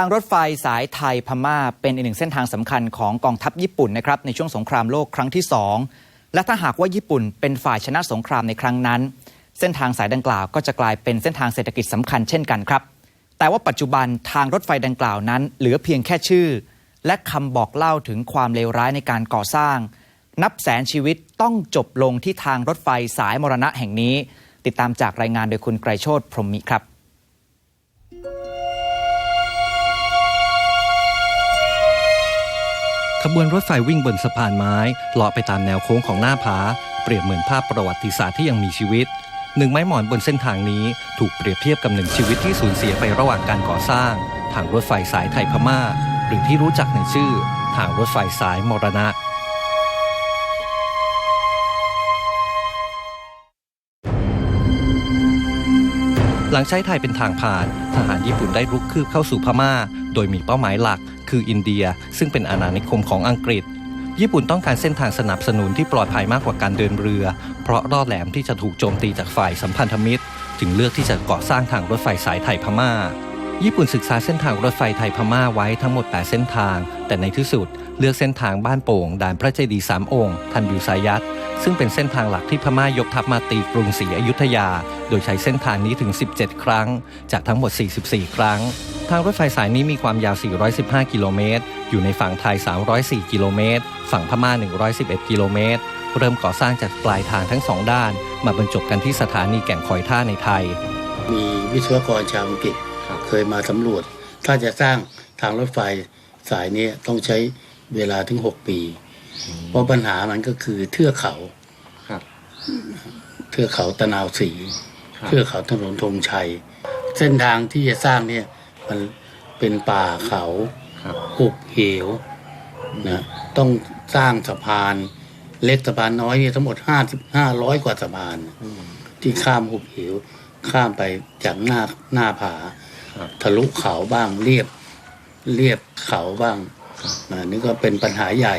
างรถไฟสายไทยพม่าเป็นอีกหนึ่งเส้นทางสำคัญของกองทัพญี่ปุ่นนะครับในช่วงสงครามโลกครั้งที่ 2 และถ้าหากว่าญี่ปุ่นเป็นฝ่ายชนะสงครามในครั้งนั้น เส้นทางสายดังกล่าวก็จะกลายเป็นเส้นทางเศรษฐกิจสำคัญเช่นกันครับ แต่ว่าปัจจุบันทางรถไฟดังกล่าวนั้น เหลือเพียงแค่ชื่อ และคำบอกเล่าถึงความเลวร้ายในการก่อสร้าง นับแสนชีวิตต้องจบลงที่ทางรถไฟสายมรณะแห่งนี้ ติดตามจากรายงานโดยคุณไกรโชตพรหมมิครับ ขบวนรถไฟวิ่งบนสะพานไม้เลาะไปตามแนวโค้งของหน้าผา เปรียบเหมือนภาพประวัติศาสตร์ที่ยังมีชีวิต หนึ่งไม้หมอนบนเส้นทางนี้ถูกเปรียบเทียบกับหนึ่งชีวิตที่สูญเสียไประหว่างการก่อสร้าง ทางรถไฟสายไทยพม่า หรือที่รู้จักในชื่อ ทางรถไฟสายมรณะ ลังใช้ไทยเป็นทางผ่าน ทหารญี่ปุ่นได้รุกคืบเข้าสู่พม่า โดยมีเป้าหมายหลัก คืออินเดีย ซึ่งเป็นอาณานิคมของอังกฤษ ญี่ปุ่นต้องการเส้นทางสนับสนุนที่ปลอดภัยมากกว่าการเดินเรือ เพราะรอดแหลมที่จะถูกโจมตีจากฝ่ายสัมพันธมิตร จึงเลือกที่จะก่อสร้างทางรถไฟสายไทยพม่า ญี่ปุ่นศึกษาเส้นทางรถไฟไทยพม่าไว้ทั้งหมด 8 เส้นทาง แต่ในที่สุดเลือกเส้นทางบ้านโป่ง ด่านพระเจดีย์สามองค์ทันบิวสายัตซึ่งเป็นเส้นทางหลักที่พม่ายกทัพมาตีกรุงศรีอยุธยา โดยใช้เส้นทางนี้ถึง 17 ครั้ง จากทั้งหมด 44 ครั้ง ทางรถไฟสายนี้มีความยาว 415 กิโลเมตร อยู่ในฝั่งไทย 304 กิโลเมตร ฝั่งพม่า 111 กิโลเมตร เริ่มก่อสร้างจากปลายทางทั้งสองด้าน มาบรรจบกันที่สถานีแก่งคอยท่าในไทย มีวิศวกรชาวอังกฤษ เคยมาสำรวจ ถ้าจะสร้างทางรถไฟสายนี้ต้องใช้เวลาถึง6ปี เพราะปัญหามันก็คือเทือกเขาครับเทือกเขาตะนาวสีครับเทือกเขาถนนธงชัย เส้นทางที่จะสร้างเนี่ย มันเป็นป่าเขาครับหุบเหวนะต้องสร้างสะพานเล็กสะพานน้อยเนี่ยทั้งหมดห้าสิบห้าร้อยกว่าสะพานที่ข้ามหุบเหวข้ามไปจากหน้าหน้าผาครับ ทะลุเขาบ้างเรียบเรียบเขาบ้างนะนี่ก็เป็นปัญหาใหญ่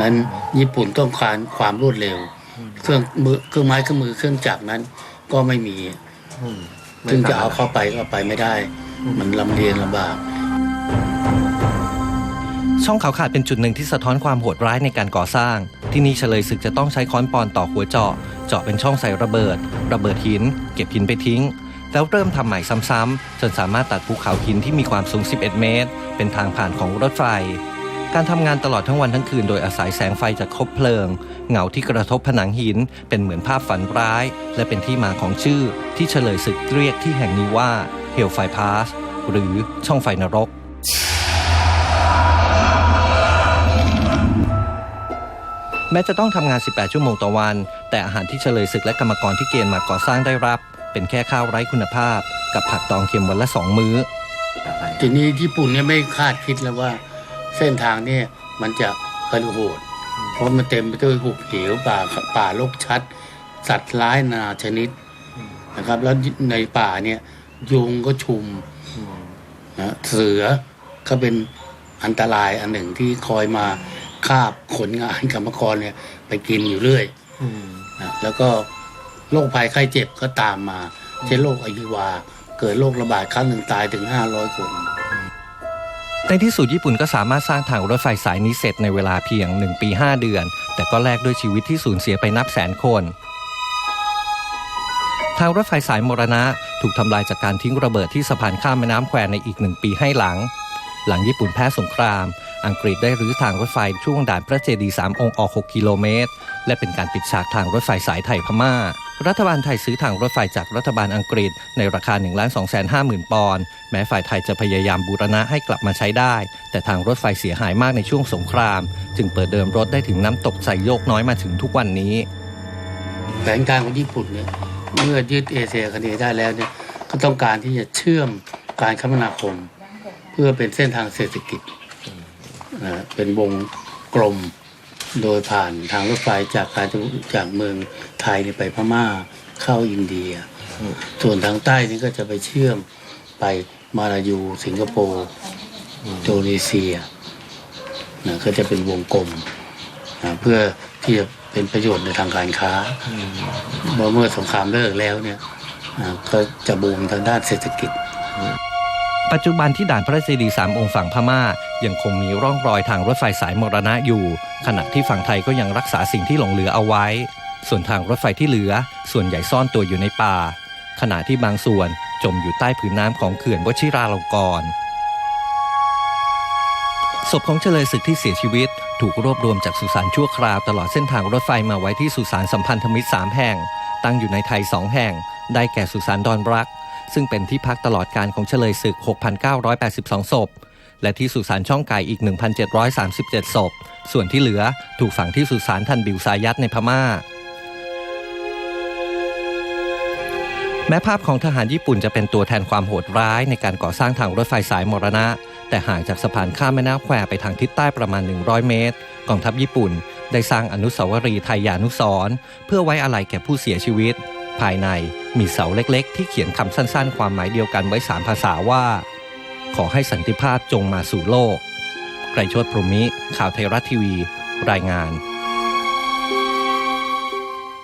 นั้นญี่ปุ่นต้องการความรวดเร็ว เครื่องมือเครื่องไม้เครื่องมือเครื่องจักรนั้นก็ไม่มีซึ่งจะเอาเข้าไปก็ไปไม่ได้ มันลำเลียงลำบากช่องเขาขาดเป็นจุดหนึ่งที่สะท้อนความโหดร้ายในการก่อสร้าง ที่นี่เฉลยศึกจะต้องใช้ค้อนปอนต่อหัวเจาะ เจาะเป็นช่องใส่ระเบิด ระเบิดหิน เก็บหินไปทิ้ง แล้วเริ่มทำใหม่ซ้ำๆจนสามารถตัดภูเขาหินที่มีความสูง 11 เมตร เป็นทางผ่านของรถไฟ การทำงานตลอดทั้งวันทั้งคืนโดยอาศัยแสงไฟจากคบเพลิง เงาที่กระทบผนังหิน เป็นเหมือนภาพฝันร้าย และเป็นที่มาของชื่อที่เฉลยศึกเรียกที่แห่งนี้ว่าเฮลไฟพาสหรือช่องไฟนรกแม้จะต้องทำงาน 18 ชั่วโมงต่อวัน แต่อาหารที่เฉลยศึกและกรรมกรที่เกณฑ์มาก่อสร้างได้รับ เป็นแค่ข้าวไร้คุณภาพ กับผักดองเค็มวันละสองมื้อ ทีนี้ญี่ปุ่นเนี่ยไม่คาดคิดแล้วว่า เส้นทางเนี่ยมันจะกระโหด เพราะมันเต็มไปด้วยหุบเหวป่าป่าลกชัด สัตว์ร้ายนานาชนิดนะครับ แล้วในป่าเนี่ยยุงก็ชุมนะเสือก็เป็นอันตรายอันหนึ่งที่คอยมาคาบขนงานกรรมกรเนี่ย ไปกินอยู่เรื่อยนะแล้วก็ โรคภัยไข้เจ็บก็ตามมาเช่นโรคอหิวา เกิดโรคระบาดครั้งหนึ่งตายถึง 500 คน ในที่สุดญี่ปุ่นก็สามารถสร้างทางรถไฟสายนี้เสร็จในเวลาเพียง 1 ปี 5 เดือน แต่ก็แลกด้วยชีวิตที่สูญเสียไปนับแสนคน ทางรถไฟสายมรณะถูกทำลายจากการทิ้งระเบิดที่สะพานข้ามแม่น้ำแควในอีกหนึ่งปีให้หลัง หลังญี่ปุ่นแพ้สงคราม อังกฤษได้รื้อทางรถไฟช่วงด่านพระเจดีย์สามองค์ออก 6 กิโลเมตร และเป็นการปิดฉากทางรถไฟสายไทยพม่า รัฐบาลไทยซื้อทางรถไฟจากรัฐบาลอังกฤษ ในราคา 1 2 5 0 0 0 0 ปอนด์ แม้ฝ่ายไทยจะพยายามบูรณะให้กลับมาใช้ได้ แต่ทางรถไฟเสียหายมากในช่วงสงคราม จึงเปิดเดิมรถได้ถึงน้ำตกใส่โยกน้อยมาถึงทุกวันนี้ แผนการของญี่ปุ่นเนี่ยเมื่อยึดเอเชียคเนย์ได้แล้วเนี่ยก็ต้องการที่จะเชื่อมการคมนาคม เพื่อเป็นเส้นทางเศรษฐกิจนะเป็นวงกลม โดยผ่านทางรถไฟจากการจากเมืองไทยเนี่ยไปพม่าเข้าอินเดีย ส่วนทางใต้นี่ก็จะไปเชื่อมไปมาลายู สิงคโปร์อินโดนีเซียนะก็จะเป็นวงกลมนะเพื่อที่จะเป็นประโยชน์ในทางการค้าเมื่อเมื่อสงครามเลิกแล้วเนี่ยอ่าก็จะบูมทางด้านเศรษฐกิจ ปัจจุบันที่ด่านพระเจดีย์สามองค์ฝั่งพม่า ยังคงมีร่องรอยทางรถไฟสายมรณะอยู่ ขณะที่ฝั่งไทยก็ยังรักษาสิ่งที่หลงเหลือเอาไว้ ส่วนทางรถไฟที่เหลือ ส่วนใหญ่ซ่อนตัวอยู่ในป่า ขณะที่บางส่วนจมอยู่ใต้ผืนน้ำของเขื่อนวชิราลงกรณ์ศพของเฉลยศึกที่เสียชีวิต ถูกรวบรวมจากสุสานชั่วคราวตลอดเส้นทางรถไฟมาไว้ที่สุสานสัมพันธมิตร3แห่ง ตั้งอยู่ในไทย 2 แห่ง ได้แก่สุสานดอนรัก ซึ่งเป็นที่พักตลอดการของเฉลยศึก 6,982 ศพ และที่สุสานช่องไก่อีก 1,737 ศพ ส่วนที่เหลือถูกฝังที่สุสานทันบิวซายัตในพม่า แม้ภาพของทหารญี่ปุ่นจะเป็นตัวแทนความโหดร้ายในการก่อสร้างทางรถไฟสายมรณะ แต่ห่างจากสะพานข้ามแม่น้ำแควไปทางทิศใต้ประมาณ 100 เมตรกองทัพญี่ปุ่น ได้สร้างอนุสาวรีย์ไทยานุสรเพื่อไว้อาลัยแก่ผู้เสียชีวิต ภายในมีเสาเล็กๆ ที่เขียนคำสั้นๆ ความหมายเดียวกันไว้สามภาษาว่า ขอให้สันติภาพจงมาสู่โลก ไกรชดพรหมิข่าวไทยรัฐทีวี รายงาน